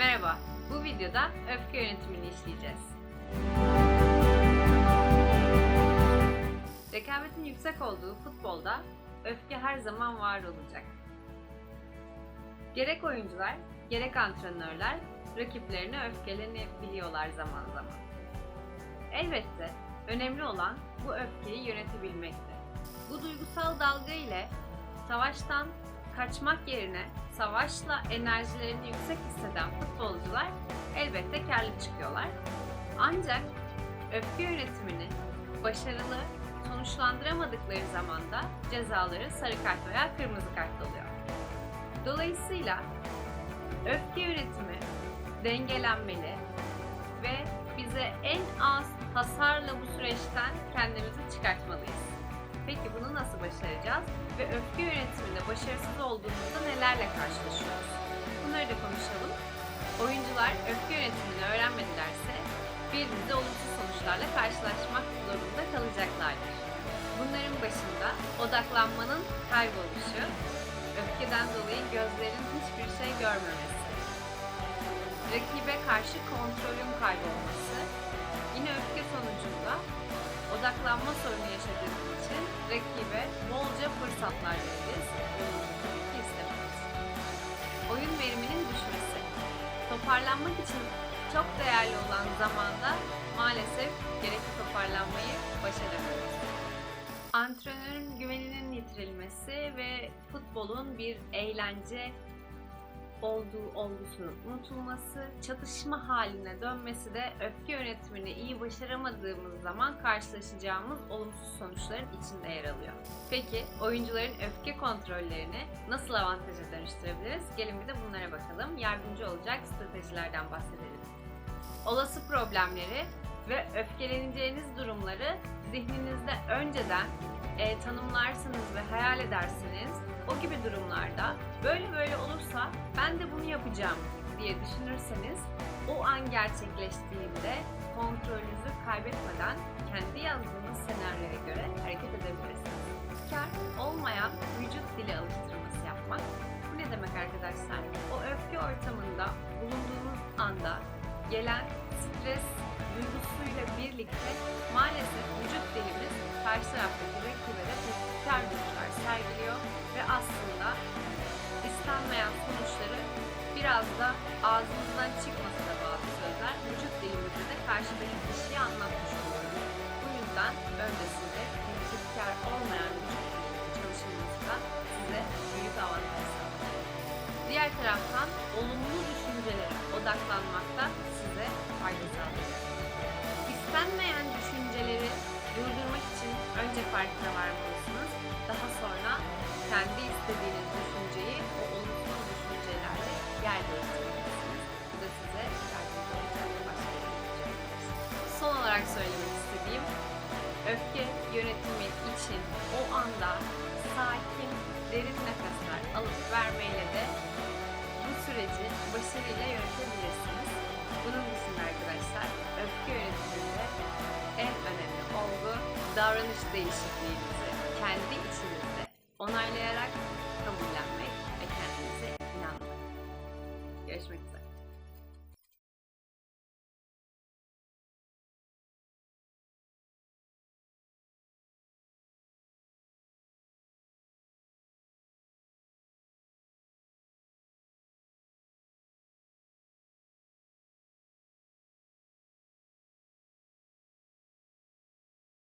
Merhaba, bu videoda öfke yönetimini işleyeceğiz. Rekabetin yüksek olduğu futbolda öfke her zaman var olacak. Gerek oyuncular, gerek antrenörler rakiplerine öfkelenebiliyorlar zaman zaman. Elbette önemli olan bu öfkeyi yönetebilmekte. Bu duygusal dalga ile savaştan kaçmak yerine savaşla enerjilerini yüksek hisseden futbolcular elbette karlı çıkıyorlar. Ancak öfke yönetimini başarılı sonuçlandıramadıkları zaman da cezaları sarı kart veya kırmızı kart oluyor. Dolayısıyla öfke yönetimi dengelenmeli ve bize en az hasarla bu süreçten kendimizi çıkartmalıyız. Peki bunu nasıl başaracağız ve öfke yönetiminde başarısız olduğumuzda nelerle karşılaşıyoruz? Bunları da konuşalım. Oyuncular öfke yönetimini öğrenmedilerse bir dizi olumsuz sonuçlarla karşılaşmak zorunda kalacaklardır. Bunların başında odaklanmanın kayboluşu, öfkeden dolayı gözlerin hiçbir şey görmemesi, rakibe karşı kontrolün kaybolması, yine öfke sonucunda odaklanma sorunu yaşadığımız için rakibe bolca fırsatlar veririz. Tabii ki istemeyiz. Oyun veriminin düşmesi. Toparlanmak için çok değerli olan zamanda maalesef gerekli toparlanmayı başaramıyoruz. Antrenörün güveninin yitirilmesi ve futbolun bir eğlence olduğu olgusunun unutulması, çatışma haline dönmesi de öfke yönetimini iyi başaramadığımız zaman karşılaşacağımız olumsuz sonuçların içinde yer alıyor. Peki oyuncuların öfke kontrollerini nasıl avantaja dönüştürebiliriz? Gelin bir de bunlara bakalım. Yardımcı olacak stratejilerden bahsedelim. Olası problemleri ve öfkeleneceğiniz durumları zihninizde önceden e, tanımlarsınız ve hayal edersiniz. O durumlarda böyle böyle olursa ben de bunu yapacağım diye düşünürseniz o an gerçekleştiğinde kontrolünüzü kaybetmeden kendi yazdığınız senaryoya göre hareket edebilirsiniz. Kar olmayan vücut dili alıştırması yapmak. Bu ne demek arkadaşlar? O öfke ortamında bulunduğunuz anda gelen stres duygusuyla birlikte maalesef vücut dilimiz karşı taraftaki rakibe de tepkikar duruşlar sergiliyor ve aslında istenmeyen sonuçları biraz da ağzımızdan çıkmasa da bazı sözler vücut dilimizde de karşıdaki kişiye anlatmış oluyoruz. Bu yüzden öncesinde tepkikar olmayan vücut dilinin çalışılması da size büyük avantaj sağlar. Diğer taraftan olumlu düşüncelere odaklanmakta size fayda sağlayacak. İstenmeyen farkına varmalısınız. Daha sonra kendi istediğiniz düşünceyi o olumsuz düşüncelerle yer değiştirmelisiniz. Bu da size yardımcı olacak ve olacaktır. Son olarak söylemek istediğim öfke yönetimi için o anda sakin, derin nefesler alıp vermeyle de bu süreci başarıyla yönetebilirsiniz. Bunun dışında arkadaşlar öfke yönetiminde en önemli olgu davranış değişikliğinizi kendi içinizde onaylayarak kabullenmek ve kendinize inanmak. Görüşmek üzere.